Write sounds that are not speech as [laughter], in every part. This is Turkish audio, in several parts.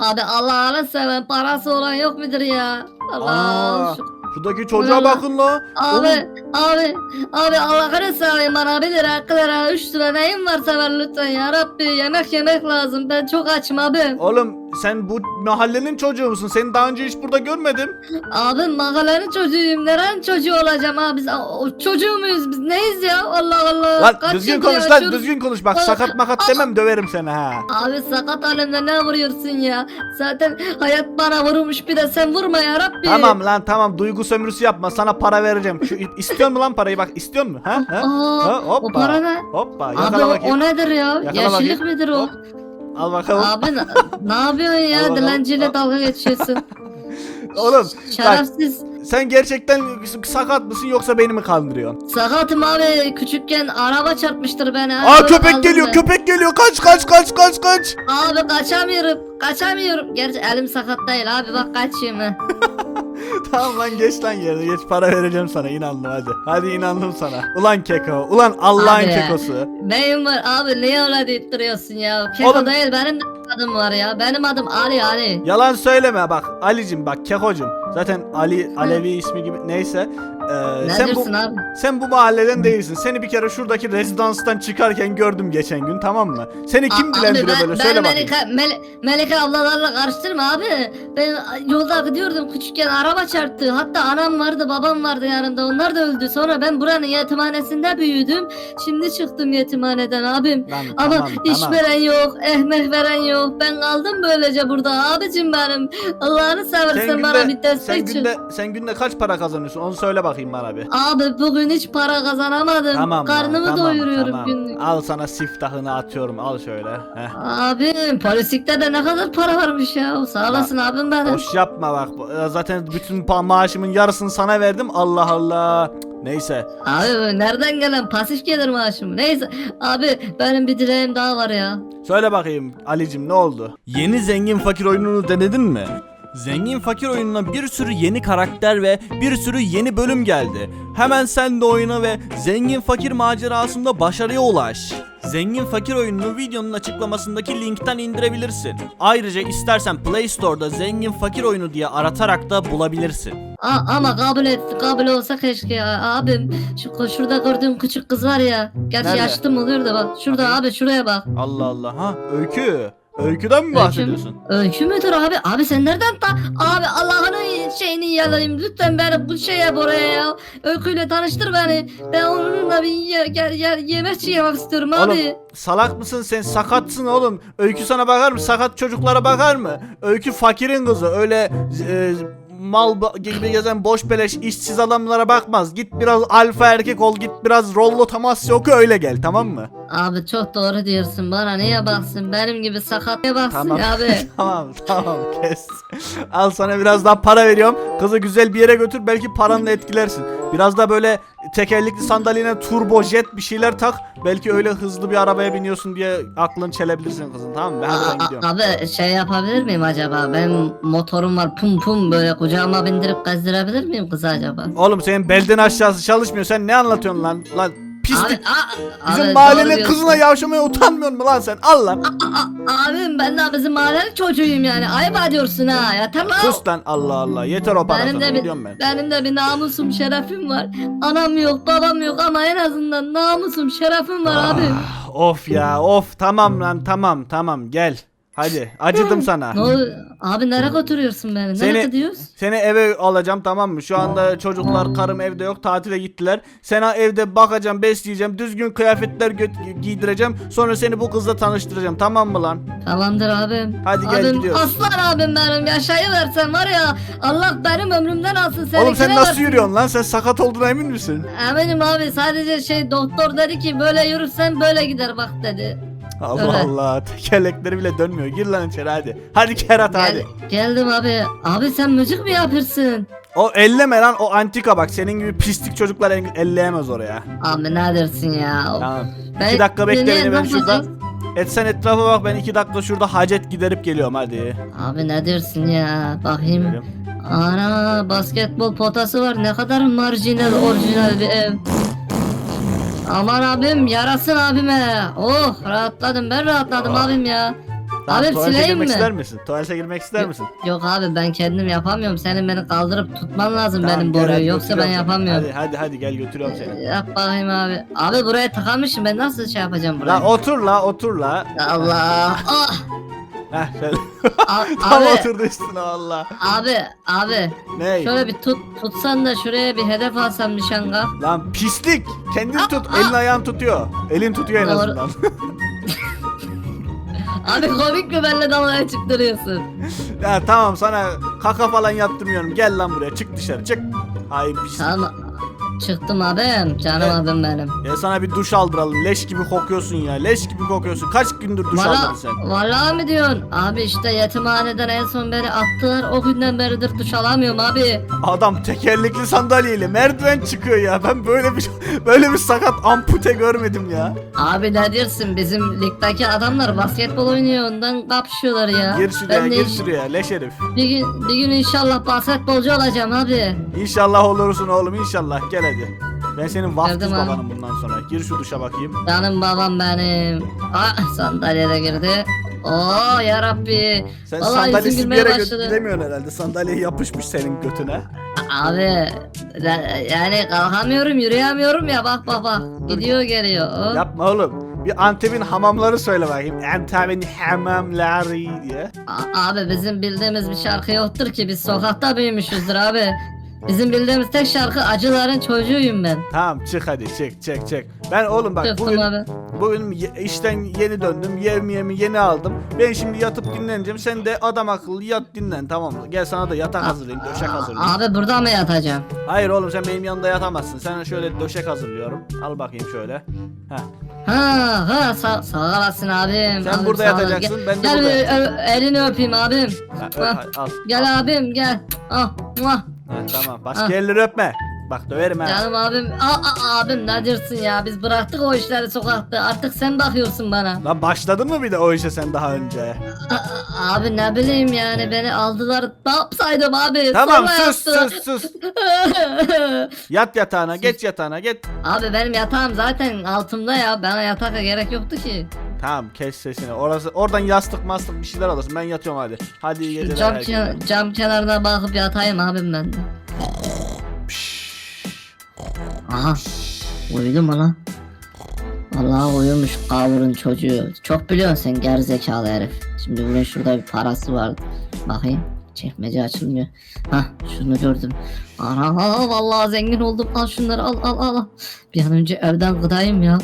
Abi Allah'ını seven parası olan yok mudur ya? Allah. Aa, şu- Şuradaki çocuğa Ulan. bakın la. Abi, abi, abi Allah'ını seveyim bana bir lira, iki lira, üç lira neyim varsa ver lütfen ya Rabbi. Yemek yemek lazım. Ben çok açım abi. Oğlum sen bu mahallenin çocuğu musun? Seni daha önce hiç burada görmedim. Abi mahallenin çocuğuyum. Nerenin çocuğu olacağım abi? Biz o, çocuğu muyuz? Biz neyiz ya? Allah Allah. Lan Kaç düzgün yıldır konuş lan yaşıyoruz? düzgün konuş. Bak Aa, sakat makat demem döverim seni ha. Abi sakat halimde ne vuruyorsun ya? Zaten hayat bana vurmuş bir de sen vurma ya Rabbi. Tamam lan tamam duygu sömürüsü yapma sana para vereceğim. Şu istiyor mu lan parayı bak istiyor mu? Ha? ha? Aa, Ha, hoppa. o para ne? Hoppa Abi yakala o, bakayım. o nedir ya? Yakala Yeşillik bakayım. midir o? Hop. Al bakalım. Abi ne, [laughs] ne yapıyorsun ya? Dilenciyle Al. dalga geçiyorsun. [laughs] Oğlum Şerefsiz. sen gerçekten sakat mısın yoksa beni mi kandırıyorsun? Sakatım abi. Küçükken araba çarpmıştır beni. Aa Öyle köpek geliyor ben. köpek geliyor kaç kaç kaç kaç kaç. Abi kaçamıyorum. Kaçamıyorum. Gerçi elim sakat değil abi bak ha. [laughs] [laughs] tamam lan geç lan yerine geç para vereceğim sana inandım hadi. Hadi inandım sana. Ulan keko ulan Allah'ın Abi kekosu. Neyim var abi niye öyle deyip duruyorsun ya? Keko Oğlum- değil benim de adım var ya. Benim adım Ali Ali. Yalan söyleme bak Alicim bak kekocum. Zaten Ali Alevi ismi gibi neyse. Ee, Ne sen bu abi? sen bu mahalleden değilsin. Seni bir kere şuradaki rezidanstan çıkarken gördüm geçen gün tamam mı? Seni kim A- dilendiriyor abi ben, böyle ben söyle bakayım. Melike, Mel- Melike ablalarla karıştırma abi. Ben yolda gidiyordum küçükken araba çarptı. Hatta anam vardı babam vardı yanımda onlar da öldü. Sonra ben buranın yetimhanesinde büyüdüm. Şimdi çıktım yetimhaneden abim. Lan, Ama tamam, iş tamam. veren yok, ekmek veren yok. Ben kaldım böylece burada abicim benim. Allah'ını seversen bana bir sen çık. günde sen günde kaç para kazanıyorsun? Onu söyle bakayım bana bir. Abi bugün hiç para kazanamadım. Tamam Karnımı tamam, doyuruyorum tamam. günlük. Al sana siftahını atıyorum. Al şöyle. Heh. Abim polislikte de ne kadar para varmış ya. Sağ olasın abim benim. Boş yapma bak. Bu- Zaten bütün maaşımın yarısını sana verdim. Allah Allah. Neyse. Abi nereden gelen pasif gelir maaşım. Neyse abi benim bir dileğim daha var ya. Söyle bakayım Alicim ne oldu? Yeni zengin fakir oyununu denedin mi? Zengin fakir oyununa bir sürü yeni karakter ve bir sürü yeni bölüm geldi. Hemen sen de oyna ve zengin fakir macerasında başarıya ulaş. Zengin fakir oyununu videonun açıklamasındaki linkten indirebilirsin. Ayrıca istersen Play Store'da zengin fakir oyunu diye aratarak da bulabilirsin. A- ama kabul et, kabul olsa keşke ya. Abim şu şurada gördüğüm küçük kız var ya. Gerçi Nerede? yaşlı mı oluyor da bak. Şurada abi şuraya bak. Allah Allah ha öykü. Öyküden mi bahsediyorsun? Öykü müdür abi? Abi sen nereden ta? Abi Allah'ın şeyini yalayayım. Lütfen beni bu şeye buraya ya. Öyküyle tanıştır beni. Ben onunla bir ye, gel, gel, yemek yemek istiyorum abi. Oğlum salak mısın sen sakatsın oğlum. Öykü sana bakar mı? Sakat çocuklara bakar mı? Öykü fakirin kızı. Öyle e, mal gibi gezen boş beleş işsiz adamlara bakmaz. Git biraz alfa erkek ol. Git biraz rollo tamas yok öyle gel tamam mı? Abi çok doğru diyorsun. Bana niye baksın? Benim gibi sakat niye baksın Tamam. ya abi? [laughs] tamam tamam kes. Al sana biraz daha para veriyorum. Kızı güzel bir yere götür belki paranla etkilersin. Biraz da böyle tekerlekli sandalyene turbo jet bir şeyler tak. Belki öyle hızlı bir arabaya biniyorsun diye aklını çelebilirsin kızın tamam mı? Ben A- gidiyorum. Abi şey yapabilir miyim acaba? Benim motorum var pum pum böyle kucağıma bindirip gezdirebilir miyim kızı acaba? Oğlum senin belden aşağısı çalışmıyor. Sen ne anlatıyorsun lan? Lan pislik. Abi, Bizim abi, mahallenin kızına yavşamaya utanmıyor mu lan sen? Al lan. Abim ben de bizim mahallenin çocuğuyum yani. Ayıp ediyorsun ha. Yeter lan. Sus lan Allah Allah. Yeter o para Benim de bir, ben. benim de bir namusum, şerefim var. Anam yok, babam yok ama en azından namusum, şerefim var abi. Ah, of ya of tamam lan tamam tamam gel. Hadi acıdım sana. Ne? Abi nereye götürüyorsun beni? Seni- Nereye gidiyoruz? Seni eve alacağım tamam mı? Şu anda çocuklar karım evde yok tatile gittiler. Sana evde bakacağım besleyeceğim düzgün kıyafetler gö- giydireceğim. Sonra seni bu kızla tanıştıracağım tamam mı lan? Tamamdır abim. Hadi gel abim, gidiyoruz. Aslan abim benim. Yaşayıversen var ya Allah benim ömrümden alsın. Oğlum sen nasıl yürüyorsun lan? Sen sakat olduğuna emin misin? Eminim abi sadece şey doktor dedi ki böyle yürürsen böyle gider bak dedi. Allah Öyle. Allah tekerlekleri bile dönmüyor. Gir lan içeri hadi. Hadi Kerat Gel- hadi. geldim abi. Abi sen müzik mi yapıyorsun? O elleme lan o antika bak. Senin gibi pislik çocuklar el- elleyemez oraya. Abi ne dersin ya? Tamam. Ben- iki dakika bekle beni ben şurada. yapacağız? Et sen etrafa bak ben iki dakika şurada hacet giderip geliyorum hadi. Abi ne dersin ya? Bakayım. Ana basketbol potası var. Ne kadar marjinal orijinal bir ev. Aman abim yarasın abime. Oh rahatladım ben rahatladım Ah. abim ya. Tamam, Abi tuvalete sileyim girmek mi? ister misin? Tuvalete girmek ister misin? Yok abi ben kendim yapamıyorum. Senin beni kaldırıp tutman lazım Tamam, benim gel hadi boruyu. Yoksa ben götürüyorum seni. yapamıyorum. Hadi hadi hadi gel götürüyorum seni. Yap bakayım abi. Abi buraya tıkamışım ben nasıl şey yapacağım buraya? La otur la otur la. Allah. Ah! Heh şöyle. A- [laughs] Tam abi, oturdu üstüne valla. abi, abi. Ne? Şöyle bir tut, tutsan da şuraya bir hedef alsam nişanga. Lan pislik. Kendin tut. Elin ayağın tutuyor. Elin tutuyor en Doğru. azından. [laughs] Abi komik mi benimle dalga geçip duruyorsun? ya tamam sana kaka falan yaptırmıyorum. Gel lan buraya. Çık dışarı çık. Ay pislik. Tamam. Çıktım abim. Canım Evet. abim benim. Ya sana bir duş aldıralım. Leş gibi kokuyorsun ya. Leş gibi kokuyorsun. Kaç gündür duş Valla, aldın sen? vallahi mi diyorsun? Abi işte yetimhaneden en son beni attılar. O günden beridir duş alamıyorum abi. Adam tekerlekli sandalyeyle merdiven çıkıyor ya. Ben böyle bir [laughs] böyle bir sakat ampute görmedim ya. Abi ne diyorsun? Bizim ligdeki adamlar basketbol oynuyor. Ondan kapışıyorlar ya. Gir şuraya Ben de gir şuraya leş herif. Bir gün, bir gün inşallah basketbolcu olacağım abi. İnşallah olursun oğlum inşallah. Gel hadi. Ben senin vaftiz abi. babanım bundan sonra. Gir şu duşa bakayım. Canım babam benim. Ah sandalyede girdi. Oo yarabbi. Sen Vallahi sandalyesiz yüzüm bir yere gö- başladı. gidemiyorsun herhalde. Sandalye yapışmış senin götüne. Abi la- yani kalkamıyorum yürüyemiyorum ya bak bak bak. Gidiyor geliyor. Yapma oğlum. Bir Antep'in hamamları söyle bakayım. Antep'in hamamları diye. A- Abi bizim bildiğimiz bir şarkı yoktur ki biz sokakta büyümüşüzdür abi. Bizim bildiğimiz tek şarkı acıların çocuğuyum ben. Tamam çık hadi çık çık çık. Ben oğlum bak Çıktım bugün abi. bugün ye- işten yeni döndüm. Yevmiyemi yeni aldım. Ben şimdi yatıp dinleneceğim. Sen de adam akıllı yat dinlen tamam mı? Gel sana da yatak hazırlayayım, döşek hazırlayayım. Abi burada mı yatacağım? Hayır oğlum sen benim yanımda yatamazsın. Sen şöyle döşek hazırlıyorum. Al bakayım şöyle. Heh. Ha ha sağ, sağ olasın abim. Sen abim, burada sağ yatacaksın, Gel- ben de gel burada bir ö- elini öpeyim abim. Ha, öp, Ah, al. Gel abim gel. Ah, muah. Ha, tamam. Başka Ah. yerleri öpme. Bak döverim ha. Canım abim. Aa, aa, abim ne diyorsun ya? Biz bıraktık o işleri sokakta. Artık sen bakıyorsun bana. Lan başladın mı bir de o işe sen daha önce? Aa, abi ne bileyim yani beni aldılar. Ne yapsaydım abi? Tamam Sonra sus yaptılar. sus sus. [laughs] Yat yatağına geç yatağına git. abi benim yatağım zaten altımda ya. Bana yataka gerek yoktu ki. Tamam kes sesini. Orası oradan yastık mastık bir şeyler alırsın. Ben yatıyorum hadi. Hadi iyi geceler. Cam, herkese. cam kenarına bakıp yatayım abim ben de. Aha. Uyudu mu lan? Vallahi uyumuş kavurun çocuğu. Çok biliyorsun sen gerizekalı herif. Şimdi bunun şurada bir parası vardı. Bakayım. Çekmece açılmıyor. Hah şunu gördüm. Ana vallahi zengin oldum. Al şunları al al al. Bir an önce evden gıdayım ya.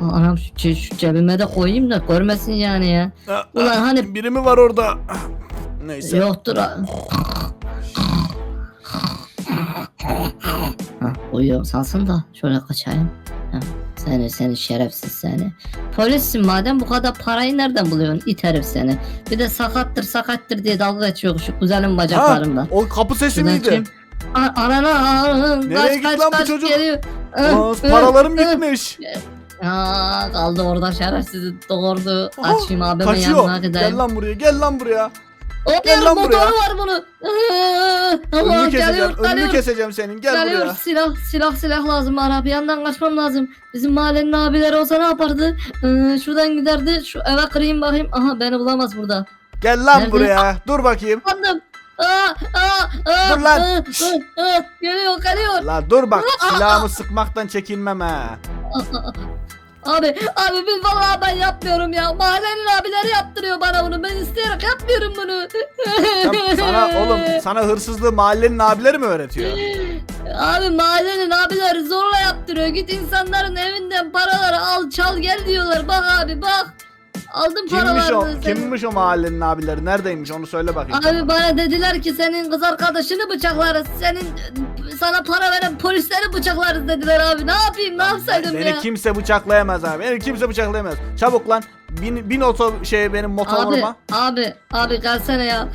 Anam şu, şu cebime de koyayım da görmesin yani ya. Ah, Ulan ah, hani- biri mi var orada? Neyse. Yoktur. Ha. Ha, uyuyor sansın da şöyle kaçayım. Ha, seni seni şerefsiz seni. Polissin madem bu kadar parayı nereden buluyorsun it herif seni. Bir de sakattır sakattır diye dalga geçiyor şu güzelim Ha, bacaklarımda. o kapı sesi Şuradan miydi? A- Anana Nereye kaç gitti kaç lan bu kaç çocuk? geliyor. Aa, paralarım gitmiş. Aa, kaldı orada şerefsizi doğurdu. Aha, Açayım abimin Kaçıyor. yanına gideyim. Gel lan buraya gel lan buraya. O Gel lan motoru buraya. var bunun. Allah Önünü keseceğim. geliyor, Önünü geliyor. keseceğim senin. Gel Geliyor buraya. silah silah silah lazım bana bir yandan kaçmam lazım. Bizim mahallenin abileri olsa ne yapardı? Ee, şuradan giderdi şu eve kırayım bakayım. Aha beni bulamaz burada. Gel lan Nerede? buraya. Dur bakayım. Anladım. Aa, aa, aa, Dur lan. aa, aa, aa, geliyor geliyor. La dur bak silahımı sıkmaktan çekinmem ha. Aa, aa. Abi abi biz vallahi ben yapmıyorum ya. Mahallenin abileri yaptırıyor bana bunu. Ben isteyerek yapmıyorum bunu. Sen- sana oğlum sana hırsızlığı mahallenin abileri mi öğretiyor? Abi mahallenin abileri zorla yaptırıyor. Git insanların evinden paraları al çal gel diyorlar. Bak abi bak. Aldım Kimmiş paralarını. o? senin. Kimmiş o mahallenin abileri? Neredeymiş onu söyle bakayım. Abi bana dediler ki senin kız arkadaşını bıçaklarız. Senin sana para veren polisleri bıçaklarız dediler abi. Ne yapayım ne yapsaydım Beni ya? kimse bıçaklayamaz abi. Beni kimse bıçaklayamaz. Çabuk lan. Bin, bin oto şey benim Abi motoruma. abi abi gelsene ya.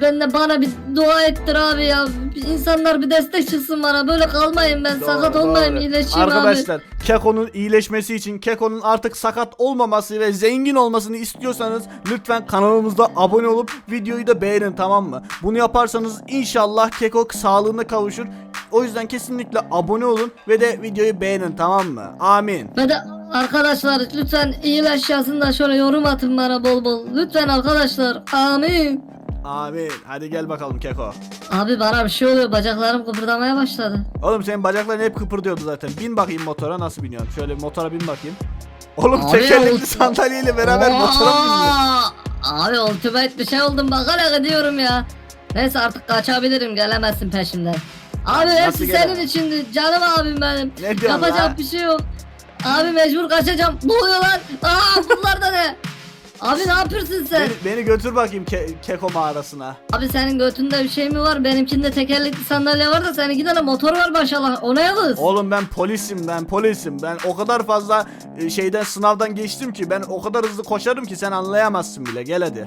Ben de bana bir dua ettir abi ya. İnsanlar bir destek çıksın bana. Böyle kalmayayım ben. Sakat olmayayım iyileşeyim abi. Arkadaşlar Keko'nun iyileşmesi için Keko'nun artık sakat olmaması ve zengin olmasını istiyorsanız lütfen kanalımızda abone olup videoyu da beğenin tamam mı? Bunu yaparsanız inşallah Keko sağlığına kavuşur. O yüzden kesinlikle abone olun ve de videoyu beğenin tamam mı? Amin. Ve de arkadaşlar lütfen iyileş yazın da şöyle yorum atın bana bol bol. Lütfen arkadaşlar. Amin. Amin. Hadi gel bakalım Keko. Abi bana bir şey oluyor. Bacaklarım kıpırdamaya başladı. Oğlum senin bacakların hep kıpırdıyordu zaten. Bin bakayım motora nasıl biniyorsun? Şöyle motora bin bakayım. Oğlum Abi tekerlekli o- sandalyeyle beraber motora mı biniyorsun? Aa, Abi ultimate bir şey oldum bak hala gidiyorum ya. Neyse artık kaçabilirim gelemezsin peşimden. Abi hepsi senin içindi canım abim benim. Ne diyorsun Yapacak lan? bir şey yok. Abi mecbur kaçacağım. Ne oluyor lan? Aa bunlar da ne? Abi ne yapıyorsun sen? Beni, beni götür bakayım Ke- Keko mağarasına. Abi senin götünde bir şey mi var? Benimkinde tekerlekli sandalye var da seninkinde de motor var maşallah. O ne yalnız? Oğlum ben polisim ben polisim. Ben o kadar fazla e, şeyden sınavdan geçtim ki ben o kadar hızlı koşarım ki sen anlayamazsın bile. Gel hadi.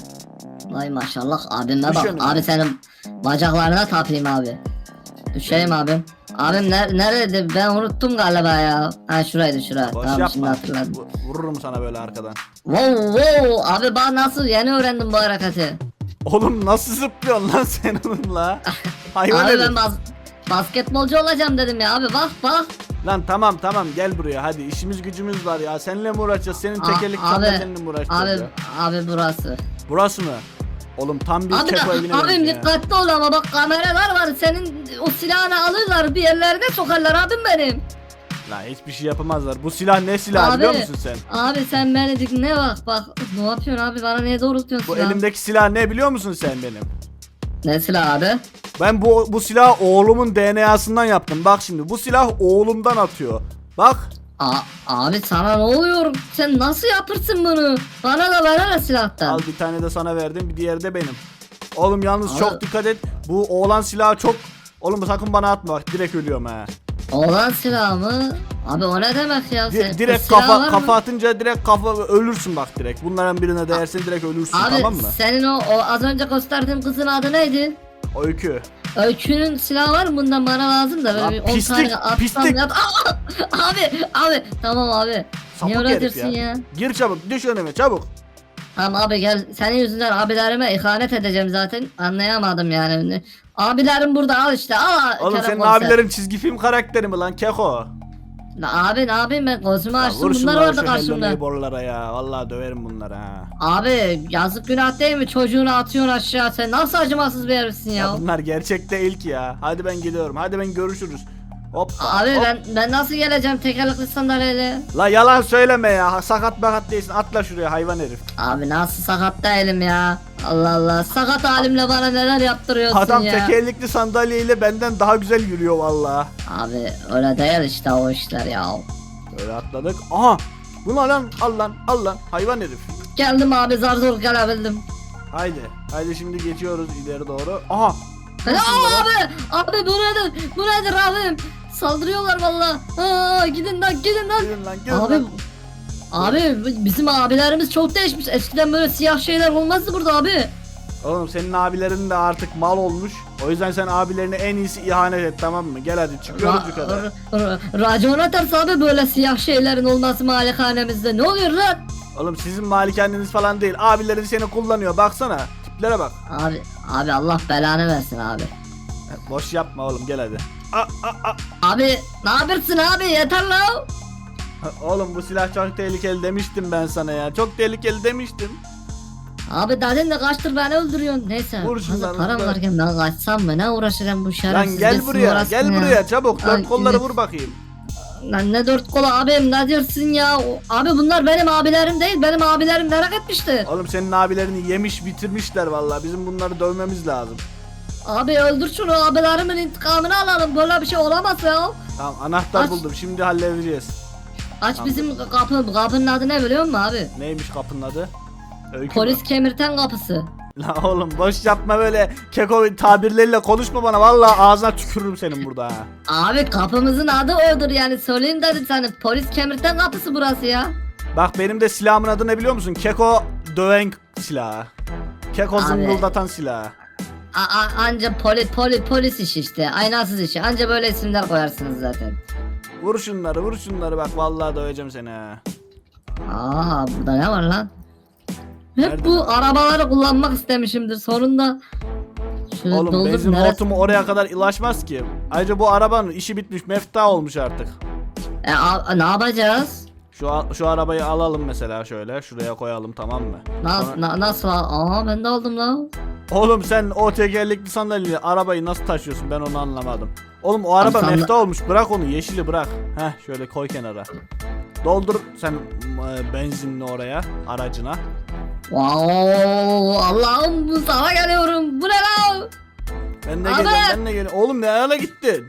Vay maşallah abime bak. Abi senin bacaklarına tapayım abi. Düşeyim abim. Abim ner neredeydi? Ben unuttum galiba ya. Ha şuraydı şura. Boş tamam şimdi yapma. hatırladım. Vu- Vururum sana böyle arkadan. Wow wow abi bana nasıl yeni öğrendim bu hareketi. Oğlum nasıl zıplıyorsun lan sen onunla? [laughs] Hayvan abi herif. ben bas basketbolcu olacağım dedim ya abi bak bak. Lan tamam tamam gel buraya hadi işimiz gücümüz var ya. Seninle mi uğraşacağız? Senin tekerlek abi, sandalyenle mi uğraşacağız Abi ya? abi burası. Burası mı? Oğlum tam bir Abi keko evine abim ya. dikkatli ol ama bak kameralar var senin o silahını alırlar bir yerlerine sokarlar abim benim. Lan hiçbir şey yapamazlar. Bu silah ne silah Abi. biliyor musun sen? Abi sen beni dinle bak bak ne yapıyorsun abi bana niye doğrultuyorsun Bu silahı? elimdeki silah ne biliyor musun sen benim? Ne silah abi? Ben bu bu silahı oğlumun DNA'sından yaptım. Bak şimdi bu silah oğlumdan atıyor. Bak. A abi sana ne oluyor? Sen nasıl yapırsın bunu? Bana da ver silahtan. Al bir tane de sana verdim. Bir diğeri de benim. Oğlum yalnız Abi. çok dikkat et. Bu oğlan silahı çok Oğlum sakın bana atma bak direkt ölüyorum ha. Oğlan silahı mı? Abi o ne demek ya? Sen, direkt var kafa kafa atınca direkt kafa ölürsün bak direkt. Bunların birine değersin direkt ölürsün Abi tamam mı? senin o, o az önce gösterdiğin kızın adı neydi? Öykü. Öykünün silahı var mı? Bundan bana lazım da Lan böyle bir 10 pislik, tane atsam pislik. ya. Aa! abi abi tamam abi. Sapık öyle herif diyorsun ya? Gir çabuk düş önüme çabuk. Tamam abi gel senin yüzünden abilerime ihanet edeceğim zaten anlayamadım yani. Abilerim burada al işte al. Oğlum Kerem senin komiser. abilerin çizgi film karakteri mi lan Keko? La Abi ne yapayım ben gözümü açtım bunlar vardı karşımda. Neighbor'lara ya. Vallahi döverim bunları ha. Abi yazık günah değil mi çocuğunu atıyorsun aşağı sen nasıl acımasız bir herifsin Ya. ya. bunlar gerçekte ilk ya. Hadi ben gidiyorum. Hadi ben görüşürüz. Hop. Abi hop. ben ben nasıl geleceğim tekerlekli sandalyeyle? La yalan söyleme ya. Sakat bakat değilsin. Atla şuraya hayvan herif. Abi nasıl sakat değilim ya. Allah Allah sakat halimle bana neler yaptırıyorsun Adam ya. tekerlekli sandalyeyle benden daha güzel yürüyor vallahi. Abi öyle değil işte o işler ya. Böyle atladık. Aha. Bu ne lan? Al lan. Al lan. Hayvan herif. Geldim abi zar zor gelebildim. Haydi. Haydi şimdi geçiyoruz ileri doğru. Aha. Aa, abi abi bu nedir? Bu nedir abim? Saldırıyorlar valla. Aa, gidin lan gidin lan. Gidin lan gidin Abi lan. Abi bizim abilerimiz çok değişmiş. Eskiden böyle siyah şeyler olmazdı burada abi. Oğlum senin abilerin de artık mal olmuş. O yüzden sen abilerine en iyisi ihanet et tamam mı? Gel hadi çıkıyoruz Ra- yukarı. ra- ra- racon atarsa abi böyle siyah şeylerin olması malikanemizde. Ne oluyor lan? Oğlum sizin malikaneniz falan değil. Abilerin seni kullanıyor. Baksana. Tiplere bak. Abi abi Allah belanı versin abi. Boş yapma oğlum gel hadi. Aa, aa, aa. Abi ne yapıyorsun abi yeter lan. Oğlum bu silah çok tehlikeli demiştim ben sana ya. Çok tehlikeli demiştim. Abi dedin de kaçtır beni öldürüyorsun. Neyse Vur hazır şundan, param vur. varken ben kaçsam mı ne uğraşacağım bu Lan şerefsiz gel buraya. Gel ya. buraya çabuk. Ay, Dört kolları vur bakayım. Lan ne dört kola abim ne diyorsun ya? O- Abi bunlar benim abilerim değil benim abilerim merak etmişti. Oğlum senin abilerini yemiş bitirmişler vallahi. Bizim bunları dövmemiz lazım. Abi öldür şunu abilerimin intikamını alalım böyle bir şey olamaz ya. Tamam anahtar Aç. buldum. Şimdi halledeceğiz. Aç Tamam. bizim kapı kapının adı ne biliyor musun abi? Neymiş kapının adı? Öykü Polis mü? kemirten kapısı. Lan oğlum boş yapma böyle keko tabirleriyle konuşma bana vallahi ağzına tükürürüm senin burada ha. Abi kapımızın adı odur yani söyleyeyim dedim sana polis kemirten kapısı burası ya. Bak benim de silahımın adı ne biliyor musun? Keko döven silahı. Keko Abi. zıngıldatan silahı. A, a, anca poli, poli, polis işi işte aynasız işi anca böyle isimler koyarsınız zaten. Vur şunları vur şunları bak vallahi döveceğim seni ha. Aa burada ne var lan? Hep Nerede bu arabaları kullanmak istemişimdir sonunda. Şöyle Oğlum doldur, benzin neresi- hortumu oraya kadar ulaşmaz ki. Ayrıca bu arabanın işi bitmiş mefta olmuş artık. E, a- ne yapacağız? Şu a- şu arabayı alalım mesela şöyle şuraya koyalım tamam mı? Nasıl, na- nasıl? Aa ben de aldım lan. Oğlum sen o tekerlekli sandalyeyle arabayı nasıl taşıyorsun ben onu anlamadım. Oğlum o araba sandal- mefta olmuş bırak onu yeşili bırak. Heh şöyle koy kenara. Doldur sen e, benzinli oraya aracına. Wow, Allah'ım sana geliyorum. Bu ne lan? Ben de Abi! geliyorum ben de geliyorum. Oğlum ne ara gittin?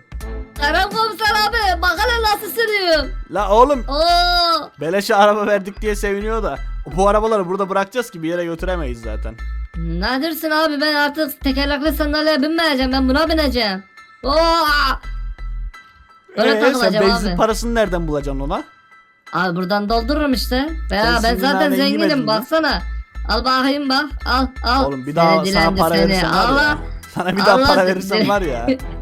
Kerem komiser abi bak hele nasıl sürüyorum. La oğlum Oo. beleşe araba verdik diye seviniyor da. Bu arabaları burada bırakacağız ki bir yere götüremeyiz zaten. Ne abi ben artık tekerlekli sandalyeye binmeyeceğim ben buna bineceğim. Oo. Böyle Ee, sen takılacağım benzin abi. parasını nereden bulacaksın ona? Abi buradan doldururum işte. Sen ben zaten zenginim baksana. Al bakayım bak al al. Oğlum bir daha Seni sana para seni. verirsen var Allah. ya. Sana bir daha Allah para verirsen var ya. [laughs]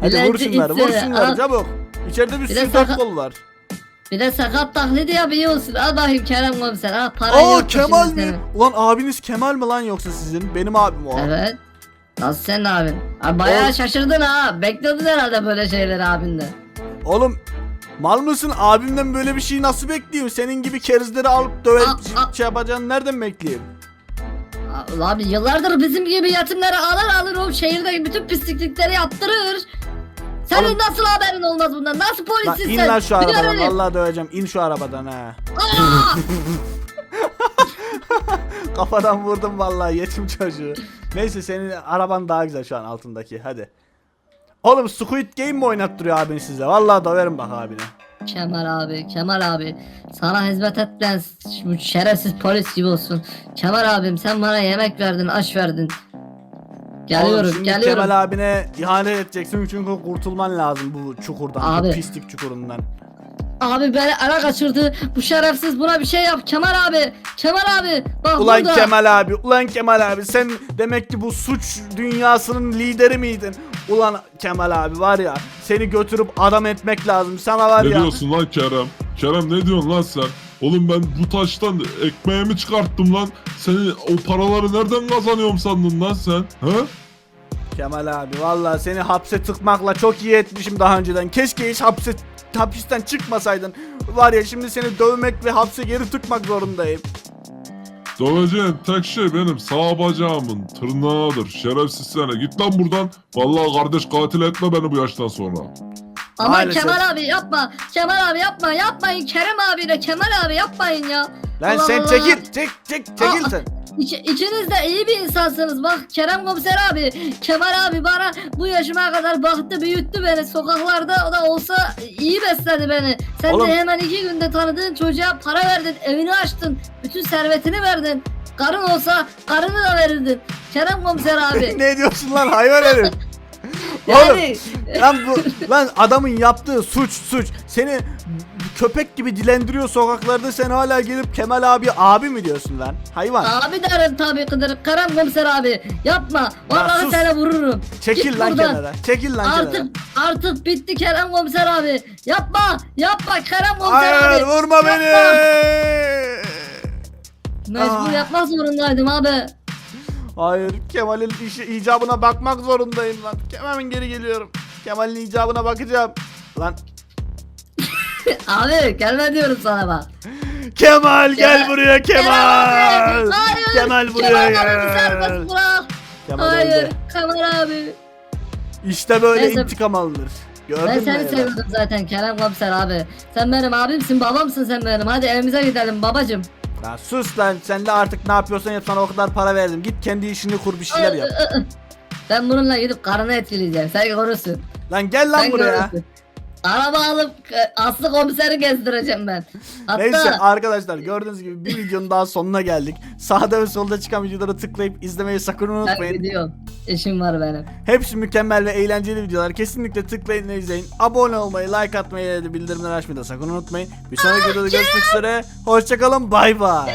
Hadi vur şunları vur şunları çabuk. İçeride bir Bir de sürü dört kol var. Bir de sakat taklidi yapıyorsun. Al bakayım Kerem komiser al parayı Aa yok Kemal mi? Ulan abiniz Kemal mi lan yoksa sizin? Benim abim o. Evet. Nasıl senin abin? Abi bayağı Oğlum- şaşırdın ha. Bekliyordun herhalde böyle şeyleri abinde. Oğlum mal mısın? Abimden böyle bir şey nasıl bekleyeyim? Senin gibi kerizleri alıp Aa, aa. şey yapacağını nereden bekleyeyim? Abi yıllardır bizim gibi yetimleri alır alır o şehirdeki bütün pisliklikleri yaptırır. Senin Oğlum- nasıl haberin olmaz bundan? Nasıl Lan polissin in sen? lan şu Bir arabadan. görelim. Vallahi döveceğim. İn şu arabadan ha. Aa! [laughs] Kafadan vurdum vallahi yetim çocuğu. Neyse senin araban daha güzel şu an altındaki. Hadi. Oğlum Squid Game mi oynattırıyor abin size? Vallahi döverim bak abine. Kemal abi, Kemal abi. Sana hizmet etmeyen şerefsiz polis gibi olsun. Kemal abim sen bana yemek verdin, aş verdin. Geliyorum, Oğlum şimdi geliyorum. Kemal abine ihanet edeceksin çünkü kurtulman lazım bu çukurdan. Abi. Bu pislik çukurundan. Abi beni ara kaçırdı. Bu şerefsiz buna bir şey yap. Kemal abi, Kemal abi. Bak Ulan burada. Kemal abi, ulan Kemal abi sen demek ki bu suç dünyasının lideri miydin? Ulan Kemal abi var ya seni götürüp adam etmek lazım. Sana var Ne ya. diyorsun lan Kerem? Kerem ne diyorsun lan sen? Oğlum ben bu taştan ekmeğimi çıkarttım lan. Seni o paraları nereden kazanıyorum sandın lan sen? Ha? Kemal abi vallahi seni hapse tıkmakla çok iyi etmişim daha önceden. Keşke hiç hapse hapisten çıkmasaydın. Var ya şimdi seni dövmek ve hapse geri tıkmak zorundayım. Döveceğin tek şey benim sağ bacağımın tırnağıdır. Şerefsiz sene. Git lan buradan. Vallahi kardeş katil etme beni bu yaştan sonra. Ama Maalesef. Kemal abi yapma. Kemal abi yapma. Yapmayın Kerem abiyle Kemal abi yapmayın ya. Lan Allah sen Allah. çekil, çek, çek, çekil Aa. sen. İç, ikiniz de iyi bir insansınız. Bak Kerem komiser abi, Kemal abi bana bu yaşıma kadar baktı, büyüttü beni. Sokaklarda o da olsa iyi besledi beni. Sen Oğlum. de hemen iki günde tanıdığın çocuğa para verdin, evini açtın, bütün servetini verdin. Karın olsa karını da verirdin. Kerem komiser [laughs] abi. ne diyorsun lan hayvan herif? [laughs] Oğlum yani lan bu lan adamın yaptığı suç suç. Seni köpek gibi dilendiriyor sokaklarda sen hala gelip Kemal abi abi mi diyorsun lan? Hayvan. abi derim tabii kıdır. Kerem komiser abi yapma. Vallahi sus. seni vururum. Çekil Git lan buradan. kenara. Çekil lan Artık kenara. artık bitti Kerem komiser abi. Yapma, yapma Kerem komiser Hayır abi. vurma Yapma. beni. Mecbur Ah. yapmak zorundaydım abi. Hayır Kemal'in icabına bakmak zorundayım lan. Hemen geri geliyorum. Kemal'in icabına bakacağım. Lan [laughs] abi gelme diyorum sana bak. Kemal gel buraya Kemal. Hayır. Kemal buraya Kemal gel. serbest bırak. Kemal Hayır. öldü. Kemal abi. İşte böyle Neyse. intikam alınır. Gördün Ben mü? seni ya? seviyordum zaten Kerem komiser abi. Sen benim abimsin babamsın sen benim. Hadi evimize gidelim babacım. Lan sus lan sen de artık ne yapıyorsan yap sana o kadar para verdim. Git kendi işini kur bir şeyler yap. Ben bununla gidip karını etkileyeceğim. Sen görürsün. Lan gel lan sen buraya. görürsün. Araba alıp e, Aslı komiseri gezdireceğim ben. Hatta Neyse arkadaşlar gördüğünüz gibi bir videonun daha sonuna geldik. Sağda ve solda çıkan videoları tıklayıp izlemeyi sakın ben unutmayın. gidiyorum. İşim var benim. Hepsi mükemmel ve eğlenceli videolar. Kesinlikle tıklayın ve izleyin. Abone olmayı, like atmayı ve bildirimleri açmayı da sakın unutmayın. Bir sonraki videoda görüşmek üzere. Hoşçakalın. Bay bay.